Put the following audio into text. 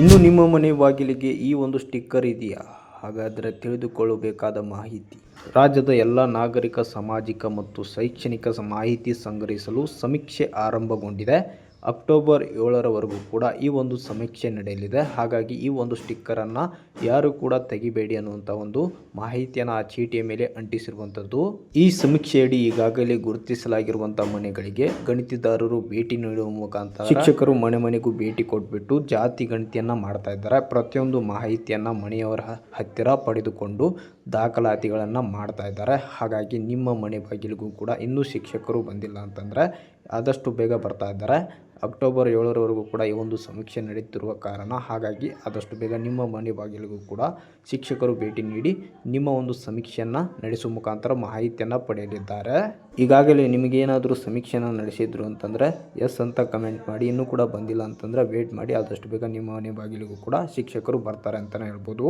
ಇನ್ನು ನಿಮ್ಮ ಮನೆ ಬಾಗಿಲಿಗೆ ಈ ಒಂದು ಸ್ಟಿಕ್ಕರ್ ಇದೆಯಾ? ಹಾಗಾದರೆ ತಿಳಿದುಕೊಳ್ಳಬೇಕಾದ ಮಾಹಿತಿ. ರಾಜ್ಯದ ಎಲ್ಲ ನಾಗರಿಕ, ಸಾಮಾಜಿಕ ಮತ್ತು ಶೈಕ್ಷಣಿಕ ಮಾಹಿತಿ ಸಂಗ್ರಹಿಸಲು ಸಮೀಕ್ಷೆ ಆರಂಭಗೊಂಡಿದೆ. ಅಕ್ಟೋಬರ್ ಏಳರವರೆಗೂ ಕೂಡ ಈ ಒಂದು ಸಮೀಕ್ಷೆ ನಡೆಯಲಿದೆ. ಹಾಗಾಗಿ ಈ ಒಂದು ಸ್ಟಿಕ್ಕರನ್ನು ಯಾರು ಕೂಡ ತೆಗಿಬೇಡಿ ಅನ್ನುವಂಥ ಒಂದು ಮಾಹಿತಿಯನ್ನು ಆ ಚೀಟಿಯ ಮೇಲೆ ಅಂಟಿಸಿರುವಂಥದ್ದು ಈ ಸಮೀಕ್ಷೆಯಡಿ ಈಗಾಗಲೇ ಗುರುತಿಸಲಾಗಿರುವಂಥ ಮನೆಗಳಿಗೆ ಗಣಿತದಾರರು ಭೇಟಿ ನೀಡುವ ಮುಖಾಂತರ ಶಿಕ್ಷಕರು ಮನೆ ಮನೆಗೂ ಭೇಟಿ ಕೊಟ್ಬಿಟ್ಟು ಜಾತಿ ಗಣತಿಯನ್ನ ಮಾಡ್ತಾ ಇದ್ದಾರೆ. ಪ್ರತಿಯೊಂದು ಮಾಹಿತಿಯನ್ನು ಮನೆಯವರ ಹತ್ತಿರ ಪಡೆದುಕೊಂಡು ದಾಖಲಾತಿಗಳನ್ನು ಮಾಡ್ತಾ ಇದ್ದಾರೆ. ಹಾಗಾಗಿ ನಿಮ್ಮ ಮನೆ ಬಾಗಿಲಿಗೂ ಕೂಡ ಇನ್ನೂ ಶಿಕ್ಷಕರು ಬಂದಿಲ್ಲ ಅಂತಂದರೆ ಆದಷ್ಟು ಬೇಗ ಬರ್ತಾ ಇದ್ದಾರೆ. ಅಕ್ಟೋಬರ್ ಏಳರವರೆಗೂ ಕೂಡ ಈ ಒಂದು ಸಮೀಕ್ಷೆ ನಡೆಯುತ್ತಿರುವ ಕಾರಣ ಹಾಗಾಗಿ ಆದಷ್ಟು ಬೇಗ ನಿಮ್ಮ ಮನೆ ಬಾಗಿಲಿಗೂ ಕೂಡ ಶಿಕ್ಷಕರು ಭೇಟಿ ನೀಡಿ ನಿಮ್ಮ ಒಂದು ಸಮೀಕ್ಷೆಯನ್ನು ನಡೆಸುವ ಮುಖಾಂತರ ಮಾಹಿತಿಯನ್ನು ಪಡೆಯಲಿದ್ದಾರೆ. ಈಗಾಗಲೇ ನಿಮಗೇನಾದರೂ ಸಮೀಕ್ಷೆನ ನಡೆಸಿದ್ರು ಅಂತಂದರೆ ಎಸ್ ಅಂತ ಕಮೆಂಟ್ ಮಾಡಿ, ಇನ್ನೂ ಕೂಡ ಬಂದಿಲ್ಲ ಅಂತಂದರೆ ವೇಟ್ ಮಾಡಿ, ಆದಷ್ಟು ಬೇಗ ನಿಮ್ಮ ಮನೆ ಬಾಗಿಲಿಗೂ ಕೂಡ ಶಿಕ್ಷಕರು ಬರ್ತಾರೆ ಅಂತಲೇ ಹೇಳ್ಬೋದು.